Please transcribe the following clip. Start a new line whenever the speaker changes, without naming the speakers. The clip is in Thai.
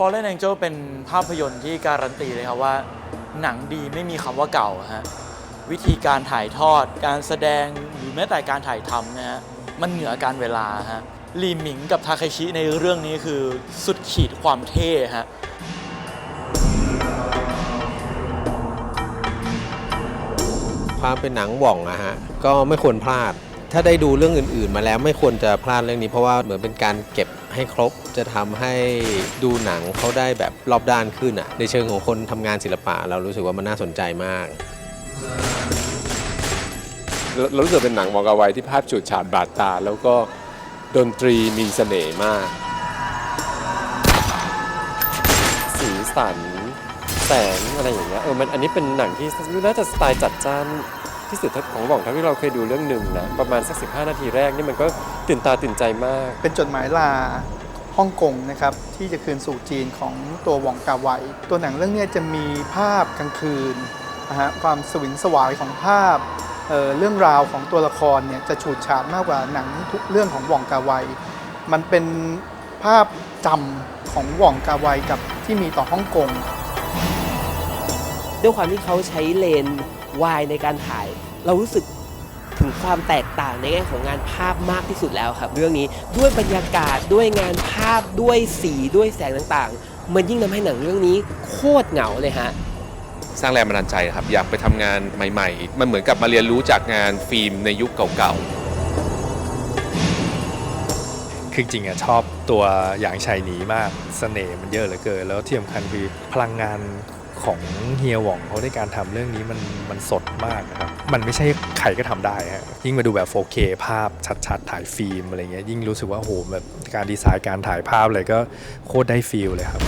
Fallen Angel เป็นภาพยนตร์ที่การันตีเลยครับว่า หนังดีไม่มีคำว่าเก่าฮะวิธีการถ่ายทอด การแสดงหรือแม้แต่การถ่ายทำนะฮะมันเหนือการเวลาฮะลีหมิงกับทาเคชิในเรื่องนี้คือสุดขีดความเท่ฮะ
ความเป็นหนังหว่องอะฮะก็ไม่ควรพลาด ถ้าได้ดูเรื่องอื่น ๆ มาแล้วไม่ควรจะพลาดเรื่องนี้เพราะว่าเหมือนเป็นการเก็บให้ครบจะทำให้ดูหนังเขาได้แบบรอบด้านขึ้นอะในเชิงของคนทำงานศิลปะ เรารู้สึกว่ามันน่าสนใจมาก
เราเรารู้สึกเป็นหนังมองกาไวที่ภาพฉูดฉาดบาดตา แล้วก็ดนตรีมีเสน่ห์มาก
สีสันแสงอะไรอย่างเงี้ยเออมันอันนี้เป็นหนังที่น่าจะสไตล์จัดจ้าน ที่สุดของหว่องเท่าที่เราเคยดูเรื่องหนึ่งนะประมาณสัก 15 นาทีแรกนี่มันก็ตื่นตาตื่นใจมาก
เป็นจดหมายลาฮ่องกงนะครับที่จะคืนสู่จีนของตัวหว่องกาไวตัวหนังเรื่องเนี้ยจะมีภาพกลางคืนนะฮะความสวิงสวายของภาพเอ่อเรื่องราวของตัวละครเนี่ยจะฉูดฉาดมากกว่าหนังทุกเรื่องของหว่องกาไวมันเป็นภาพจำของหว่องกาไวกับที่มีต่อฮ่องกง
ด้วยความที่เขาใช้เลนส์ วายในการถ่าย เรารู้สึกถึงความแตกต่างในแง่ของงานภาพมากที่สุดแล้วครับ เรื่องนี้ด้วยบรรยากาศด้วยงานภาพด้วยสีด้วยแสงต่างๆ มันยิ่งทำให้หนังเรื่องนี้โคตรเหงาเลยฮะ
สร้างแรงบันดาลใจครับ อยากไปทำงานใหม่ ๆ มันเหมือนกับมาเรียนรู้จากงานฟิล์มในยุคเก่าๆ
คือจริงๆอะชอบตัวอย่างชายหนีมากเสน่ห์มันเยอะเหลือเกิน แล้วที่สำคัญคือพลังงาน ของเฮียหว่องเขาในการทำเรื่องนี้มันมันสดมากนะครับ มันไม่ใช่ใครก็ทำได้ฮะยิ่งมาดูแบบ 4K ภาพชัดๆ ถ่ายฟิล์มอะไรเงี้ยยิ่งรู้สึกว่าโหแบบการดีไซน์การถ่ายภาพอะไรก็โคตรได้ฟิลเลยครับ